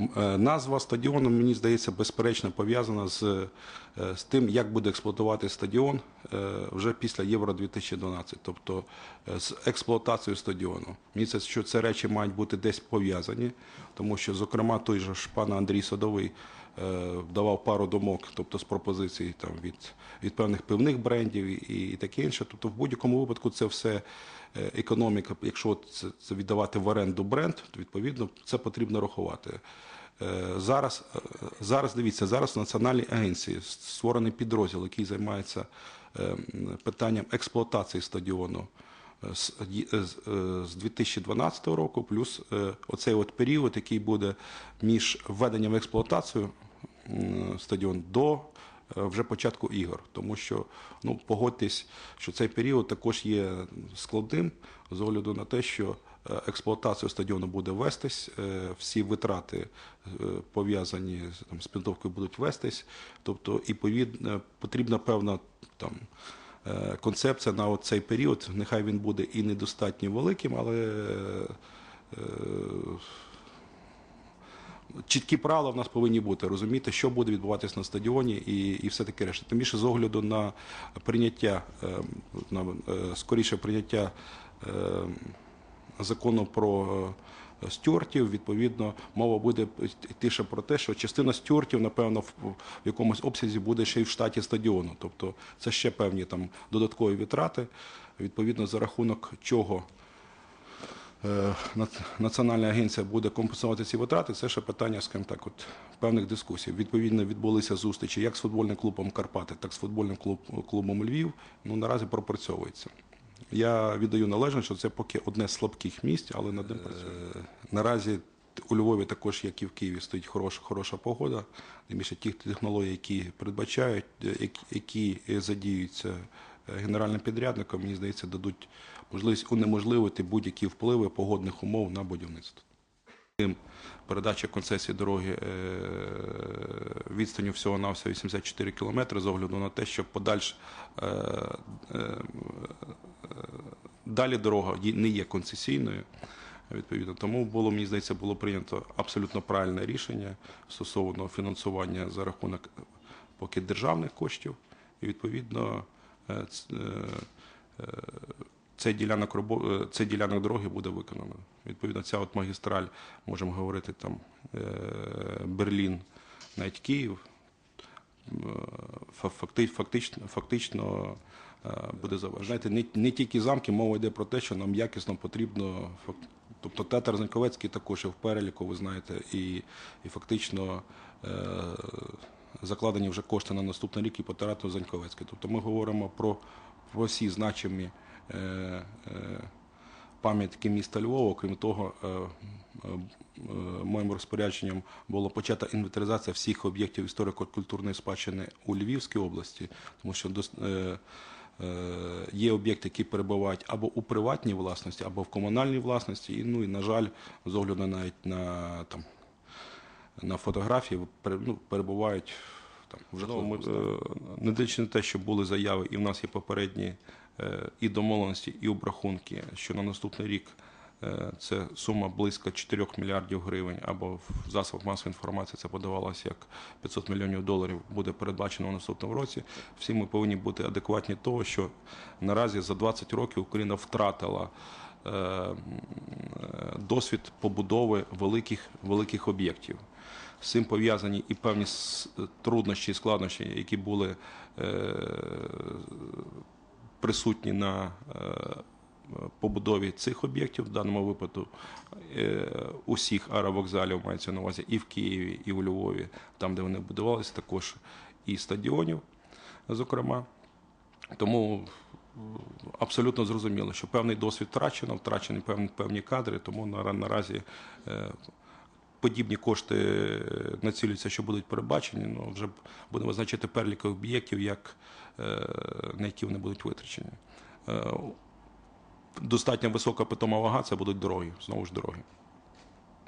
Е, Назва стадіону, мені здається, безперечно пов'язана з, е, з тим, як буде експлуатувати стадіон е, вже після Євро 2012, тобто з експлуатацією стадіону. Мені це, що ці речі мають бути десь пов'язані, тому що, зокрема, той же ж пан Андрій Садовий давав пару думок, тобто з пропозицій там, від, від певних пивних брендів і, і таке інше. Тобто, в будь-якому випадку це все економіка. Якщо це, це віддавати в оренду бренд, то відповідно це потрібно рахувати. Е, Зараз, е, зараз дивіться, зараз в Національній агенції створений підрозділ, який займається е, питанням експлуатації стадіону з, ї- е, з, е, з 2012 року, плюс оцей от період, який буде між введенням в експлуатацію стадіон до вже початку ігор. Тому що, ну, погодьтесь, що цей період також є складним з огляду на те, що е, експлуатація стадіону буде вестись, е, всі витрати е, пов'язані з підготовкою будуть вестись. Тобто, і потрібна певна там. Концепція на цей період, нехай він буде і недостатньо великим, але чіткі правила в нас повинні бути, розуміти, що буде відбуватися на стадіоні і, і все таке решта. Тим більше з огляду на прийняття, на скоріше прийняття закону про е, стюартів, відповідно, мова буде йти ще про те, що частина стюартів, напевно, в, якомусь обсязі буде ще й в штаті стадіону. Тобто це ще певні там додаткові витрати, відповідно, за рахунок чого. Е, Національна агенція буде компенсувати ці витрати, це ще питання, скажімо так, от певних дискусій. Відповідно, відбулися зустрічі як з футбольним клубом Карпати, так і з футбольним клуб- клубом Львів. Ну наразі пропрацьовується. Я віддаю належне, що це поки одне з слабких місць, але над ним працює. Наразі у Львові також, як і в Києві, стоїть хороша, хороша погода. Тим більше ті технології, які передбачають, е, які- е, задіюються е, генеральним підрядником, мені здається, дадуть можливість унеможливити будь-які впливи погодних умов на будівництво. Тим Передача концесії дороги е, відстаню всього на 84 кілометри з огляду на те, що подальш е, е, далі дорога не є концесійною. Відповідно, тому було, мені здається, було прийнято абсолютно правильне рішення стосовно фінансування за рахунок поки державних коштів. І відповідно цей ділянок е, цей ділянок дороги буде виконано. Відповідно, ця от магістраль, можемо говорити там е, Берлін, навіть Київ. е, факти- Фактично, фактично буде завершено. Знаєте, не, не тільки замки, мова йде про те, що нам якісно потрібно. Тобто театр Заньковецький також є в переліку, ви знаєте, і, і фактично е, закладені вже кошти на наступний рік і по театру Заньковецький. Тобто ми говоримо про, про всі значимі пам'ятки міста Львова. Крім того, е, е, е, моїм розпорядженням було почата інвентаризація всіх об'єктів історико-культурної спадщини у Львівській області, тому що е, е, є об'єкти, які перебувають або у приватній власності, або в комунальній власності. І, ну, і, на жаль, з огляду навіть на, там, на фотографії ну, перебувають там, в Ну, жахливому стані. е, не дивлячись на те, що були заяви, і в нас є попередні е, і домовленості, і обрахунки, що на наступний рік е, це сума близько 4 мільярдів гривень, або в засобах масової інформації це подавалося як 500 мільйонів доларів буде передбачено в наступному році. Всі ми повинні бути адекватні того, що наразі за 20 років Україна втратила. е, е, Досвід побудови великих великих об'єктів. З цим пов'язані і певні труднощі і складнощі, які були е, присутні на е, побудові цих об'єктів, в даному випадку е, усіх аеровокзалів мається на увазі і в Києві, і у Львові, там, де вони будувалися, також і стадіонів, зокрема. Тому е, абсолютно зрозуміло, що певний досвід втрачено, втрачені певні, кадри, тому на- наразі подібні кошти націлюються, що будуть передбачені, ну вже будемо визначати перелік об'єктів, як, е, на які вони будуть витрачені. Е, Достатньо висока питома вага це будуть дороги, знову ж дороги.